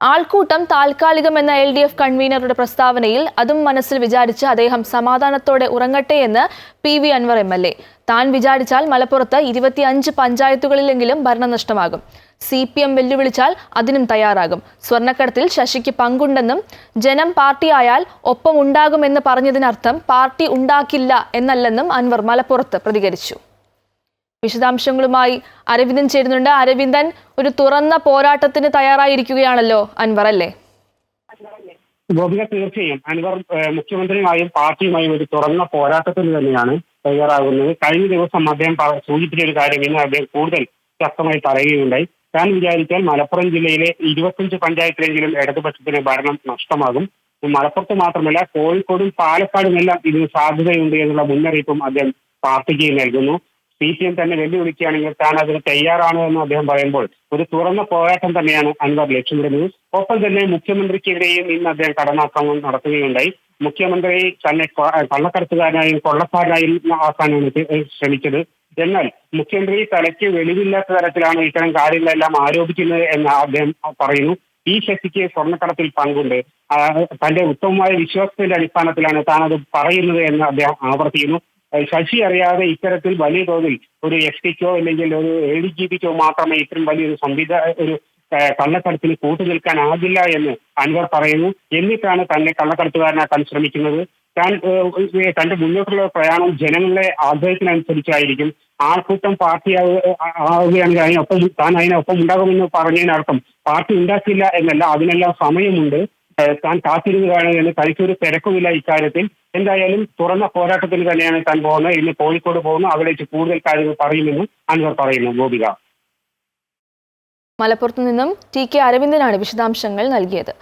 ആൾക്കൂട്ടം താൽക്കാലികമെന്ന L D F കൺവീനറുടെ പ്രസ്താവനയിൽ അതും മനസ്സിൽ വിചാരിച്ച് അദ്ദേഹം സമാധാനത്തോടെ ഉറങ്ങട്ടെ എന്ന് P V Anvar M L A. താൻ വിചാരിച്ചാൽ മലപ്പുറത്ത് ഇരുപത്തിയഞ്ച് പഞ്ചായത്തുകളിലെങ്കിലും ഭരണനഷ്ടമാകും. സി പി എം വെല്ലുവിളിച്ചാൽ അതിനും തയ്യാറാകും. സ്വർണക്കടത്തിൽ ശശിക്ക് പങ്കുണ്ടെന്നും ജനം പാർട്ടിയായാൽ ഒപ്പമുണ്ടാകുമെന്ന് പറഞ്ഞതിനർത്ഥം പാർട്ടി ഉണ്ടാക്കില്ല എന്നല്ലെന്നും അൻവർ മലപ്പുറത്ത് പ്രതികരിച്ചു. വിശദാംശങ്ങളുമായി അരവിന്ദൻ ചേരുന്നുണ്ട്. അരവിന്ദൻ ഒരു തുറന്ന പോരാട്ടത്തിന് തയ്യാറായിരിക്കുകയാണല്ലോ അൻവർ അല്ലേ? ഗോപിക തീർച്ചയായും. അൻവർ മുഖ്യമന്ത്രിയുമായും പാർട്ടിയുമായും ഒരു തുറന്ന പോരാട്ടത്തിന് തന്നെയാണ് തയ്യാറാകുന്നത്. കഴിഞ്ഞ ദിവസം അദ്ദേഹം സൂചിപ്പിച്ച ഒരു കാര്യം ഇന്ന് അദ്ദേഹം കൂടുതൽ ശക്തമായി പറയുകയുണ്ടായി. താൻ വിചാരിച്ചാൽ മലപ്പുറം ജില്ലയിലെ ഇരുപത്തഞ്ച് പഞ്ചായത്തിലെങ്കിലും ഇടതുപക്ഷത്തിന് ഭരണം നഷ്ടമാകും. മലപ്പുറത്ത് മാത്രമല്ല കോഴിക്കോടും പാലക്കാടും എല്ലാം ഇതിന് സാധ്യതയുണ്ട് എന്നുള്ള മുന്നറിയിപ്പും അദ്ദേഹം പാർട്ടിക്ക് നൽകുന്നു. സി പി എം തന്നെ വെല്ലുവിളിക്കുകയാണെങ്കിൽ താൻ അതിന് തയ്യാറാണ് എന്ന് അദ്ദേഹം പറയുമ്പോൾ ഒരു തുറന്ന പോരാട്ടം തന്നെയാണ് അൻവർ ലക്ഷ്യമിടുന്നത് ഒപ്പം തന്നെ മുഖ്യമന്ത്രിക്കെതിരെയും ഇന്ന് അദ്ദേഹം കടന്നാക്രമണം നടത്തുകയുണ്ടായി. മുഖ്യമന്ത്രി തന്നെ കള്ളക്കടത്തുകാരനായും കൊള്ളക്കാരനായും ആക്കാനാണ് ശ്രമിച്ചത്. എന്നാൽ മുഖ്യമന്ത്രി തലയ്ക്ക് വെളിവില്ലാത്ത തരത്തിലാണ് ഇത്തരം കാര്യങ്ങളെല്ലാം ആരോപിക്കുന്നത് എന്ന് അദ്ദേഹം പറയുന്നു. ഈ ശക്തിക്ക് സ്വർണക്കടത്തിൽ പങ്കുണ്ട്. തന്റെ ഉത്തമമായ വിശ്വാസത്തിന്റെ അടിസ്ഥാനത്തിലാണ് താൻ അത് പറയുന്നത് എന്ന് അദ്ദേഹം ആവർത്തിക്കുന്നു. ശശി അറിയാതെ ഇത്തരത്തിൽ വലിയ തോതിൽ ഒരു എസ് ടിക്കോ അല്ലെങ്കിൽ ഒരു എ ഡി ജി പിക്കോ മാത്രമേ ഇത്രയും വലിയൊരു സംവിധാന ഒരു കള്ളക്കടത്തിന് കൂട്ടു നിൽക്കാൻ കൂട്ടുനിൽക്കാനാകില്ല എന്ന് അൻവർ പറയുന്നു. എന്നിട്ടാണ് തന്നെ കള്ളക്കടത്തുകാരനാക്കാൻ ശ്രമിക്കുന്നത്. താൻ തന്റെ മുന്നോട്ടുള്ള പ്രയാണം ജനങ്ങളുടെ ആഗ്രഹത്തിനനുസരിച്ചായിരിക്കും ആൾക്കൂട്ടം പാർട്ടി ആവുകയാണെങ്കിൽ അതിനൊപ്പം താൻ അതിനൊപ്പം ഉണ്ടാകുമെന്ന് പറഞ്ഞതിനർത്ഥം പാർട്ടി ഉണ്ടാക്കില്ല എന്നല്ല അതിനെല്ലാം സമയമുണ്ട്. താൻ കാത്തിരുന്നതാണ് എന്ന് തനിക്കൊരു തിരക്കുമില്ല ഇക്കാര്യത്തിൽ. എന്തായാലും തുറന്ന പോരാട്ടത്തിന് തന്നെയാണ് താൻ പോകുന്നത്. ഇന്ന് കോഴിക്കോട് പോകുന്നു. അവിടെ കൂടുതൽ കാര്യങ്ങൾ പറയുമെന്നും അൻവർ പറയുന്നു. ഗോപിക. മലപ്പുറത്തു നിന്നും ടി കെ അരവിന്ദനാണ് വിശദാംശങ്ങൾ നൽകിയത്.